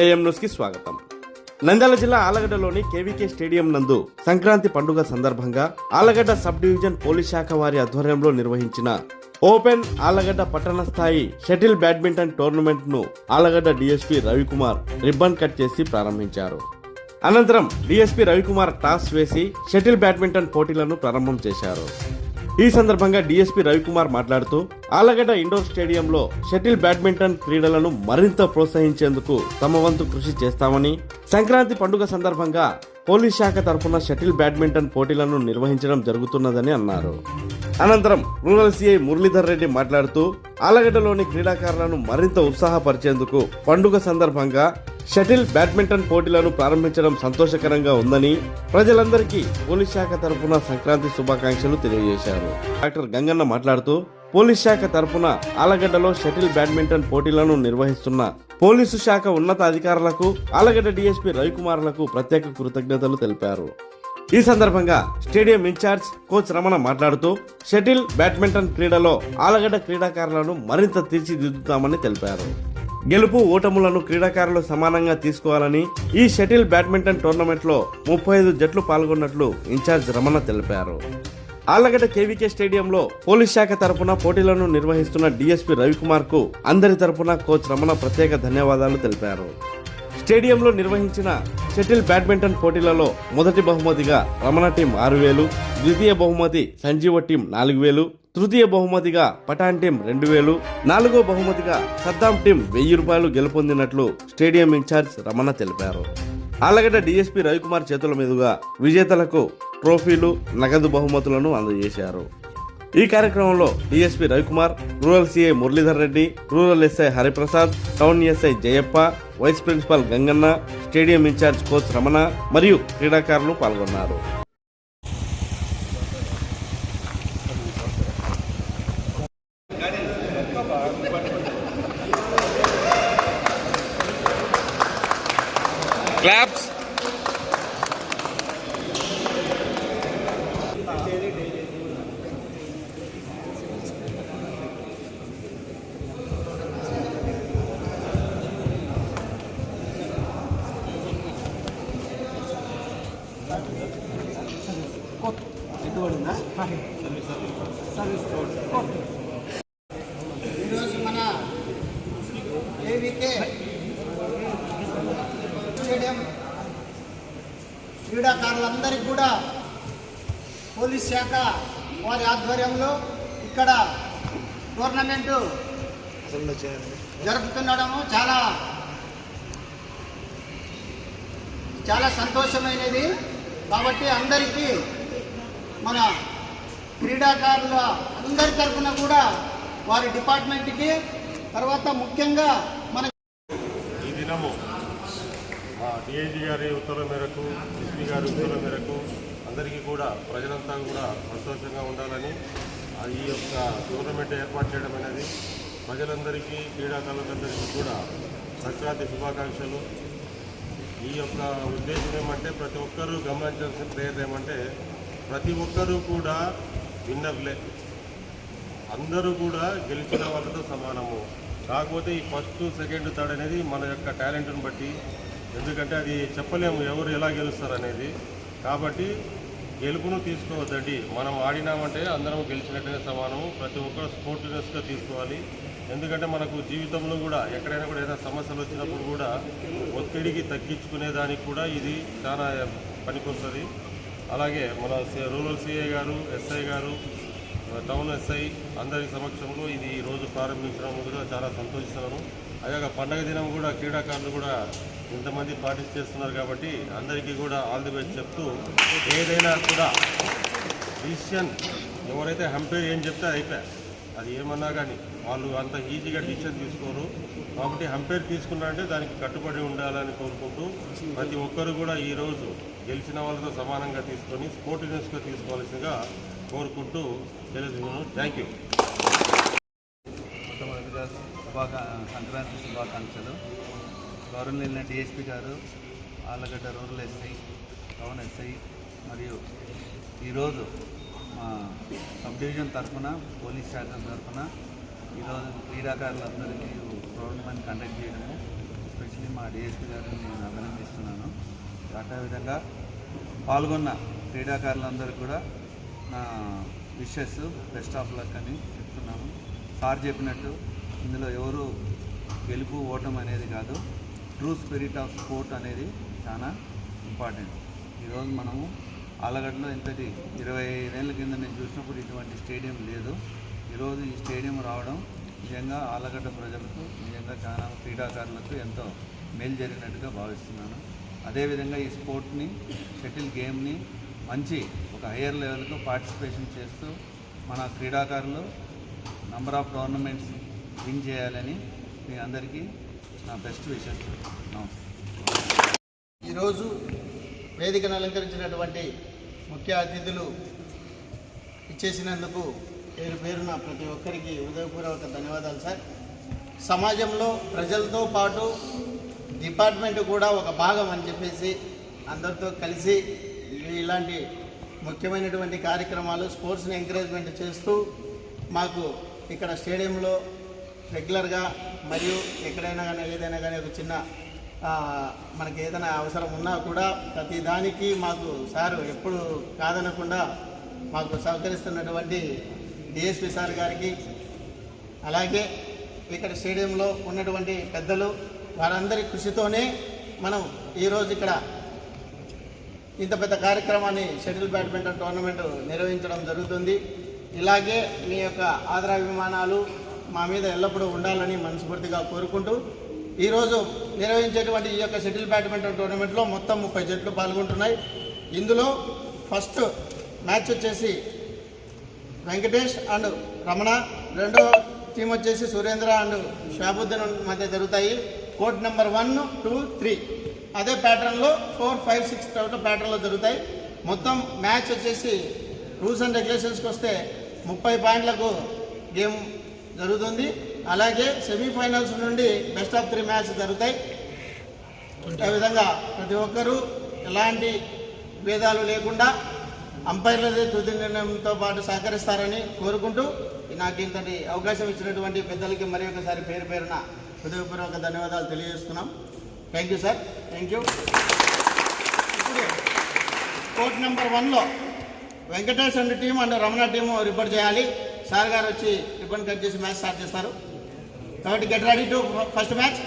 AM న్యూస్కి స్వాగతం. నంద్యాల జిల్లా ఆలగడ్డలోని కేవీకే స్టేడియం నందు సంక్రాంతి పండుగ సందర్భంగా ఆలగడ్డ సబ్ డివిజన్ పోలీస్ శాఖ వారి ఆధ్వర్యంలో నిర్వహించిన ఓపెన్ ఆలగడ్డ పట్టణ స్థాయి shuttle badminton టోర్నమెంట్ను Allagadda DSP Ravikumar ribbon cut చేసి ప్రారంభించారు. అనంతరం డిఎస్పీ రవికుమార్ టాస్ వేసి షటిల్ బ్యాడ్మింటన్ పోటీలను ప్రారంభం చేశారు. ఈ సందర్భంగా డీఎస్పీ రవికుమార్ మాట్లాడుతూ ఆలగడ్డ ఇండోర్ స్టేడియంలో షటిల్ బ్యాడ్మింటన్ క్రీడలను మరింత ప్రోత్సహించేందుకు తమ వంతు కృషి చేస్తామని సంక్రాంతి పండుగ సందర్భంగా పోలీస్ శాఖ తరఫున షటిల్ బ్యాడ్మింటన్ పోటీలను నిర్వహించడం జరుగుతున్నదని అన్నారు. అనంతరం రూరల్ సిఐ మురళీధర్ రెడ్డి మాట్లాడుతూ ఆలగడ్డలోని క్రీడాకారులను మరింత ఉత్సాహపరిచేందుకు పండుగ సందర్భంగా షటిల్ బ్యాడ్మింటన్ పోటీలను ప్రారంభించడం సంతోషకరంగా ఉందని ప్రజలందరికీ పోలీస్ శాఖ తరపున సంక్రాంతి శుభాకాంక్షలు తెలియజేశారు. డాక్టర్ గంగన్న మాట్లాడుతూ పోలీస్ శాఖ తరపున ఆలగడ్డలో షటిల్ బ్యాడ్మింటన్ పోటీలను నిర్వహిస్తున్న పోలీసు శాఖ ఉన్నతాధికారులకు ఆలగడ్డ డీఎస్పీ రవికుమార్లకు ప్రత్యేక కృతజ్ఞతలు తెలిపారు. ఈ సందర్భంగా స్టేడియం ఇన్ఛార్జ్ కోచ్ రమణ మాట్లాడుతూ షటిల్ బ్యాడ్మింటన్ క్రీడలో ఆలగడ్డ క్రీడాకారులను మరింత తీర్చిదిద్దుతామని తెలిపారు. గెలుపు ఓటములను క్రీడాకారులు సమానంగా తీసుకోవాలని ఈ షటిల్ బ్యాడ్మింటన్ టోర్నమెంట్లో ముప్పై ఐదు జట్లు పాల్గొన్నట్లు ఇన్ఛార్జ్ రమణ తెలిపారు. ఆళ్ళగడ్డ కేవీకే స్టేడియంలో పోలీస్ శాఖ తరపున పోటీలను నిర్వహిస్తున్న డీఎస్పీ రవికుమార్కు అందరి తరపున కోచ్ రమణ ప్రత్యేక ధన్యవాదాలు తెలిపారు. స్టేడియంలో నిర్వహించిన షటిల్ బ్యాడ్మింటన్ పోటీలలో మొదటి బహుమతిగా రమణ టీం ఆరు వేలు ద్వితీయ బహుమతి సంజీవ టీం నాలుగు వేలు తృతీయ బహుమతిగా పఠాన్ టీం రెండు వేలు నాలుగో బహుమతిగా సద్దాం టీం వెయ్యి రూపాయలు గెలుపొందినట్లు స్టేడియం ఇన్ఛార్జ్ రమణ తెలిపారు. ఆలగడ్డ డీఎస్పీ రవికుమార్ చేతుల మీదుగా విజేతలకు ట్రోఫీలు నగదు బహుమతులను అందజేశారు. ఈ కార్యక్రమంలో DSP Ravikumar rural CI Muralidhar Reddy rural SI Hariprasad town SI Jayappa vice principal Ganganna stadium incharge coach Ramana మరియు క్రీడాకారులు పాల్గొన్నారు Claps. ఏవికే స్టేడియం క్రీడాకారులందరికీ కూడా పోలీస్ శాఖ వారి ఆధ్వర్యంలో ఇక్కడ టోర్నమెంటు జరుపుతుండడము చాలా చాలా సంతోషమైనది. కాబట్టి అందరికీ మన క్రీడాకారుల అందరి తరఫున కూడా వారి డిపార్ట్మెంట్కి తర్వాత ముఖ్యంగా మన మా డిఐజీ గారి ఉత్తర్వుల మేరకు ఎస్పీ గారి ఉత్తర్వుల మేరకు అందరికీ కూడా ప్రజలంతా కూడా సంతోషంగా ఉండాలని ఈ యొక్క టోర్నమెంట్ ఏర్పాటు చేయడం అనేది ప్రజలందరికీ క్రీడాకారులందరికీ కూడా సంక్రాంతి శుభాకాంక్షలు. ఈ యొక్క ఉద్దేశం ఏమంటే ప్రతి ఒక్కరూ గమనించాల్సిన ప్రేరణ ఏమంటే ప్రతి ఒక్కరూ కూడా విన్నర్లే. అందరూ కూడా గెలిచిన వాళ్ళతో సమానము. కాకపోతే ఈ ఫస్ట్ సెకండ్ థర్డ్ అనేది మన యొక్క టాలెంట్ని బట్టి. ఎందుకంటే అది చెప్పలేము ఎవరు ఎలా గెలుస్తారు అనేది కాబట్టి గెలుపును తీసుకోవద్దండి. మనం ఆడినామంటే అందరం గెలిచినట్టుగా సమానము. ప్రతి ఒక్కరు స్పోర్టినెస్గా తీసుకోవాలి. ఎందుకంటే మనకు జీవితంలో కూడా ఎక్కడైనా కూడా ఏదైనా సమస్యలు వచ్చినప్పుడు కూడా ఒత్తిడికి తగ్గించుకునే దానికి కూడా ఇది చాలా పనికొస్తుంది. అలాగే మన రూరల్ సిఐ గారు ఎస్ఐ గారు టౌన్ ఎస్ఐ అందరి సమక్షంలో ఇది రోజు ప్రారంభించడం కూడా చాలా సంతోషిస్తున్నాను. అలాగే పండగ దినం కూడా క్రీడాకారులు కూడా ఇంతమంది పార్టిసిపేట్ చేస్తున్నారు కాబట్టి అందరికీ కూడా ఆల్ ది బెస్ట్ చెప్తూ ఏదైనా కూడా డిసిషన్ ఎవరైతే హంపైర్ ఏం చెప్తే అయిపోయా. అది ఏమన్నా కానీ వాళ్ళు అంత ఈజీగా డిసిషన్ తీసుకోరు. కాబట్టి హంపైర్ తీసుకున్నారంటే దానికి కట్టుబడి ఉండాలని కోరుకుంటూ ప్రతి ఒక్కరు కూడా ఈరోజు గెలిచిన వాళ్ళతో సమానంగా తీసుకొని స్పోర్టినెస్గా తీసుకోవాల్సిందిగా కోరుకుంటూ తెలుసుకున్నాను థ్యాంక్ యూ మొట్టమొదటిగా శుభాకా సంక్రాంతి శుభాకాంక్షలు. గౌరవనీయులైన డిఎస్పి గారు Allagadda rural SI town SI మరియు ఈరోజు మా సబ్ డివిజన్ తరఫున పోలీస్ శాఖ తరఫున ఈరోజు క్రీడాకారులందరికీ టోర్నమెంట్ కండక్ట్ చేయడము. స్పెషల్లీ మా డిఎస్పీ గారిని నేను అభినందిస్తున్నాను. అదేవిధంగా పాల్గొన్న క్రీడాకారులందరూ కూడా నా విషెస్ బెస్ట్ ఆఫ్ లక్ అని చెప్తున్నాను. సార్ చెప్పినట్టు ఇందులో ఎవరు గెలుపు ఓటం అనేది కాదు. ట్రూ స్పిరిట్ ఆఫ్ స్పోర్ట్ అనేది చాలా ఇంపార్టెంట్. ఈరోజు మనము ఆలగడ్డలో ఇంతటి ఇరవై ఐదేళ్ళ కింద నేను చూసినప్పుడు ఇటువంటి స్టేడియం లేదు. ఈరోజు ఈ స్టేడియం రావడం నిజంగా ఆలగడ్డ ప్రజలకు నిజంగా చాలా క్రీడాకారులకు ఎంతో మేలు జరిగినట్టుగా భావిస్తున్నాను. అదేవిధంగా ఈ స్పోర్ట్ని షటిల్ గేమ్ని మంచి ఒక హయ్యర్ లెవెల్కు పార్టిసిపేషన్ చేస్తూ మన క్రీడాకారులు నంబర్ ఆఫ్ టోర్నమెంట్స్ విన్ చేయాలని మీ అందరికీ నా బెస్ట్ విషయం నమస్తే. ఈరోజు వేదికను అలంకరించినటువంటి ముఖ్య అతిథులు ఇచ్చేసినందుకు పేరు పేరున ప్రతి ఒక్కరికి హృదయపూర్వక ధన్యవాదాలు సార్. సమాజంలో ప్రజలతో పాటు డిపార్ట్మెంట్ కూడా ఒక భాగం అని చెప్పేసి అందరితో కలిసి ఇలాంటి ముఖ్యమైనటువంటి కార్యక్రమాలు స్పోర్ట్స్ని ఎంకరేజ్మెంట్ చేస్తూ మాకు ఇక్కడ స్టేడియంలో రెగ్యులర్గా మరియు ఎక్కడైనా కానీ ఏదైనా కానీ ఒక చిన్న మనకి ఏదైనా అవసరం ఉన్నా కూడా ప్రతి దానికి మాకు సారు ఎప్పుడు కాదనకుండా మాకు సహకరిస్తున్నటువంటి డిఎస్పి సార్ గారికి అలాగే ఇక్కడ స్టేడియంలో ఉన్నటువంటి పెద్దలు వారందరి కృషితోనే మనం ఈరోజు ఇక్కడ ఇంత పెద్ద కార్యక్రమాన్ని షటిల్ బ్యాడ్మింటన్ టోర్నమెంట్ నిర్వహించడం జరుగుతుంది. ఇలాగే మీ యొక్క ఆదరాభిమానాలు మా మీద ఎల్లప్పుడూ ఉండాలని మనస్ఫూర్తిగా కోరుకుంటూ ఈరోజు నిర్వహించేటువంటి ఈ యొక్క షటిల్ బ్యాడ్మింటన్ టోర్నమెంట్లో మొత్తం ముప్పై జట్లు పాల్గొంటున్నాయి. ఇందులో ఫస్ట్ మ్యాచ్ వచ్చేసి వెంకటేష్ అండ్ రమణ. రెండో టీం వచ్చేసి సురేంద్ర అండ్ షాబుద్దీన్ మధ్య జరుగుతాయి. Court number one two three. అదే ప్యాటర్న్లో ఫోర్ ఫైవ్ సిక్స్ తర్వాత ప్యాటర్న్లో జరుగుతాయి. మొత్తం మ్యాచ్ వచ్చేసి రూల్స్ అండ్ రెగ్యులేషన్స్కి వస్తే ముప్పై పాయింట్లకు గేమ్ జరుగుతుంది. అలాగే సెమీఫైనల్స్ నుండి బెస్ట్ ఆఫ్ త్రీ మ్యాచ్ జరుగుతాయి. ఆ విధంగా ప్రతి ఒక్కరూ ఎలాంటి భేదాలు లేకుండా అంపైర్లది తుది నిర్ణయంతో పాటు సహకరిస్తారని కోరుకుంటూ నాకు ఇంతటి అవకాశం ఇచ్చినటువంటి పెద్దలకి మరి ఒకసారి పేరు పేరున హృదయపూర్వక ధన్యవాదాలు తెలియజేస్తున్నాం. Thank you sir thank you ఇప్పుడు కోర్ట్ నెంబర్ వన్లో Venkatesh and team and Ramana team report చేయాలి. సార్ గారు వచ్చి రిబ్బన్ కట్ చేసి మ్యాచ్ స్టార్ట్ చేస్తారు. కాబట్టి get ready to first match.